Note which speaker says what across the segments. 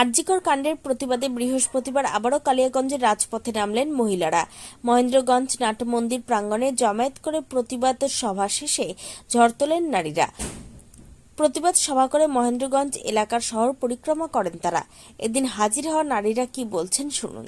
Speaker 1: আরজিকর কাণ্ডের প্রতিবাদে বৃহস্পতিবার আবারও কালিয়াগঞ্জের রাজপথে নামলেন মহিলারা। মহেন্দ্রগঞ্জ নাটমন্দির প্রাঙ্গণে জমায়েত করে প্রতিবাদ সভা শেষে ঝড় তোলেন নারীরা। প্রতিবাদ সভা করে মহেন্দ্রগঞ্জ এলাকার শহর পরিক্রমা করেন তারা। এদিন হাজির হওয়া নারীরা কি বলছেন শুনুন।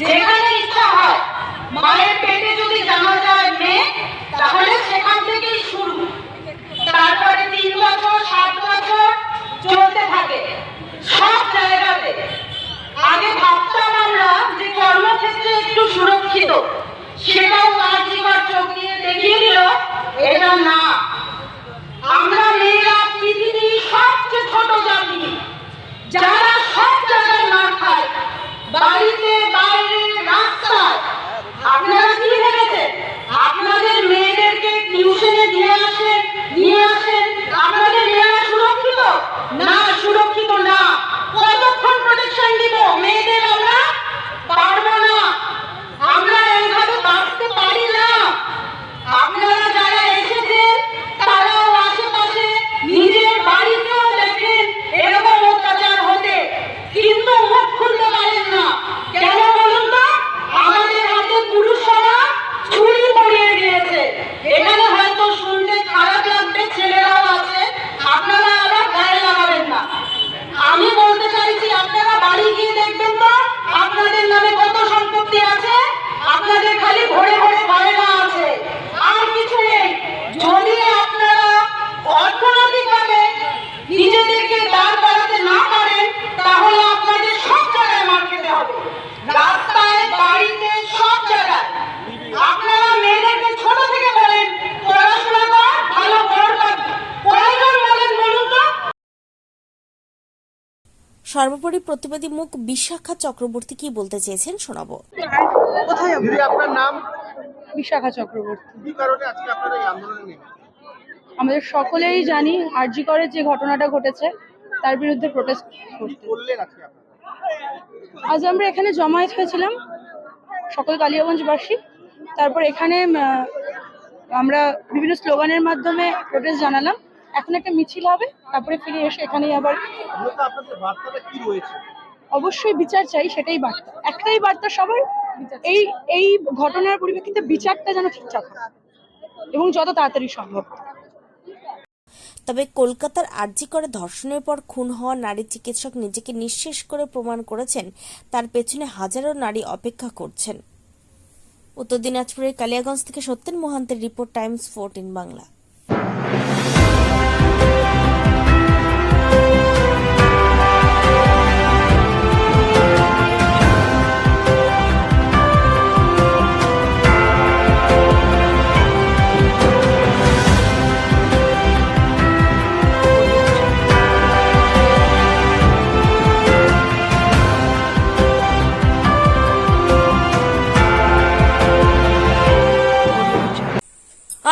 Speaker 2: যেখানে ইচ্ছা হয়। মায়ের পেটে যদি জানা যায় মেয়ে তাহলে সেখান থেকেই শুরু। তারপরে তিন বছর, সাত বছর চলতে থাকে সব জায়গাতে। আগে ভাবতাম আমরা যে কর্মক্ষেত্রে একটু সুরক্ষিত। সেটাও কার্যকর চোখ দিয়ে দেখিয়ে দিল, এটা না। আমরা
Speaker 1: সর্বোপরি প্রতিবাদী মুখ বিশাখা চক্রবর্তী কি বলতে চেয়েছেন শোনাবো।
Speaker 3: কোথায় আপনার নাম?
Speaker 4: বিশাখা চক্রবর্তী।
Speaker 3: কি কারণে আজকে আপনারা এই আন্দোলনে
Speaker 4: আমাদের সকলেই জানি আরজি করে যে ঘটনাটা ঘটেছে তার বিরুদ্ধে প্রোটেস্ট করতে। আজ আমরা এখানে জমায়েত হয়েছিলাম সকল কালিয়াগঞ্জবাসী। তারপর এখানে আমরা বিভিন্ন স্লোগানের মাধ্যমে প্রোটেস্ট জানালাম। এখন একটা মিছিল হবে তারপরে ফিরে এসে এখানেই আবার
Speaker 3: মূলত আপনাদের বার্তাটা কি রয়েছে?
Speaker 4: অবশ্যই বিচার চাই সেটাই বার্তা। একটাই বার্তা সবার এই এই ঘটনার পরিপ্রেক্ষিতে বিচারটা যেন ঠিকঠাক হয় এবং যত তাড়াতাড়ি সম্ভব।
Speaker 1: তবে কলকাতার আরজি করে ধর্ষণের পর খুন হওয়া নারী চিকিৎসক নিজেকে নিঃশেষ করে প্রমাণ করেছেন তার পেছনে হাজারো নারী অপেক্ষা করছেন। উত্তর দিনাজপুরের কালিয়াগঞ্জ থেকে সত্যেন মোহান্তের রিপোর্ট টাইমস ফোরটিন বাংলা।